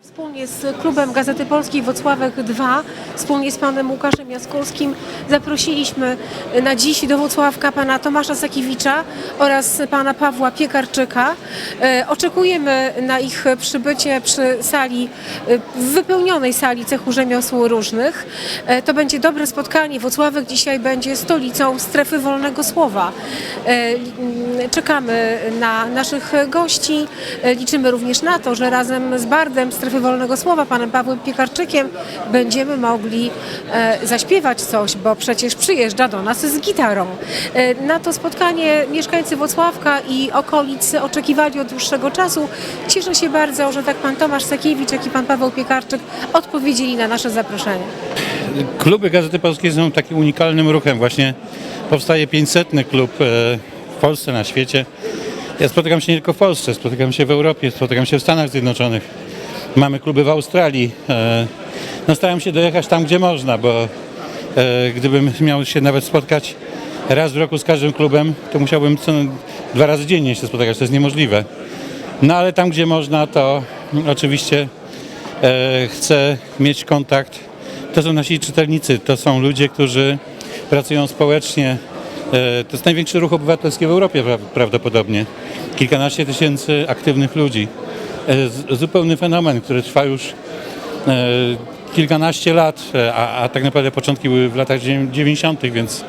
Wspólnie z klubem Gazety Polskiej Wocławek 2, wspólnie z panem Łukaszem Jaskulskim zaprosiliśmy na dziś do Wocławka pana Tomasza Sakiewicza oraz pana Pawła Piekarczyka. E, Oczekujemy na ich przybycie przy sali, e, wypełnionej sali cechu rzemiosł różnych. E, To będzie dobre spotkanie. Wocławek dzisiaj będzie stolicą strefy wolnego słowa. Czekamy na naszych gości. Liczymy również na to, że razem z Bardem Strefy Wolnego Słowa, panem Pawłem Piekarczykiem, będziemy mogli e, zaśpiewać coś, bo przecież przyjeżdża do nas z gitarą. E, Na to spotkanie mieszkańcy Wocławka i okolic oczekiwali od dłuższego czasu. Cieszę się bardzo, że tak pan Tomasz Sakiewicz, jak i pan Paweł Piekarczyk odpowiedzieli na nasze zaproszenie. Kluby Gazety Polskiej są takim unikalnym ruchem. Właśnie powstaje 500 klub e, w Polsce, na świecie. Ja spotykam się nie tylko w Polsce, spotykam się w Europie, spotykam się w Stanach Zjednoczonych. Mamy kluby w Australii. E, No staram się dojechać tam, gdzie można, bo e, gdybym miał się nawet spotkać raz w roku z każdym klubem, to musiałbym co, dwa razy dziennie się spotykać. To jest niemożliwe. No ale tam, gdzie można, to oczywiście e, chcę mieć kontakt. To są nasi czytelnicy, to są ludzie, którzy pracują społecznie. To jest największy ruch obywatelski w Europie pra- prawdopodobnie. Kilkanaście tysięcy aktywnych ludzi. E, zupełny fenomen, który trwa już e, kilkanaście lat, e, a, a tak naprawdę początki były w latach dziewię- 90., więc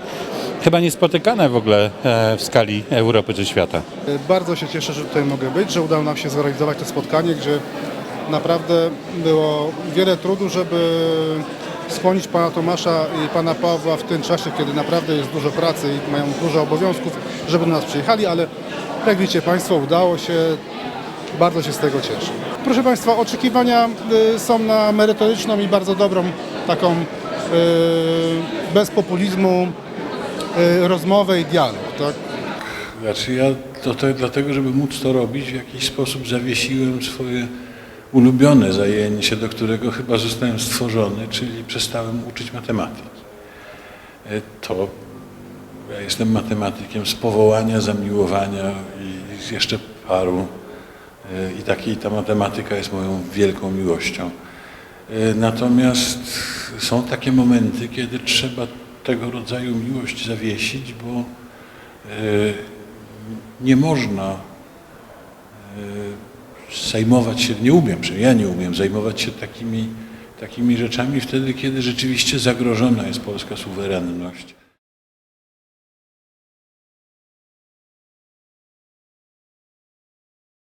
chyba niespotykane w ogóle w skali Europy czy świata. Bardzo się cieszę, że tutaj mogę być, że udało nam się zorganizować to spotkanie, gdzie naprawdę było wiele trudu, żeby skłonić pana Tomasza i pana Pawła w tym czasie, kiedy naprawdę jest dużo pracy i mają dużo obowiązków, żeby do nas przyjechali, ale jak widzicie Państwo, udało się. Bardzo się z tego cieszę. Proszę Państwa, oczekiwania y, są na merytoryczną i bardzo dobrą taką y, bez populizmu y, rozmowę i dialog. Tak? Znaczy ja to, to dlatego, żeby móc to robić, w jakiś sposób zawiesiłem swoje ulubione zajęcie, do którego chyba zostałem stworzony, czyli przestałem uczyć matematyki. E, To ja jestem matematykiem z powołania, zamiłowania i jeszcze paru. I takiej ta matematyka jest moją wielką miłością. E, Natomiast są takie momenty, kiedy trzeba tego rodzaju miłość zawiesić, bo e, nie można e, zajmować się, nie umiem, przynajmniej ja nie umiem zajmować się takimi, takimi rzeczami wtedy, kiedy rzeczywiście zagrożona jest polska suwerenność.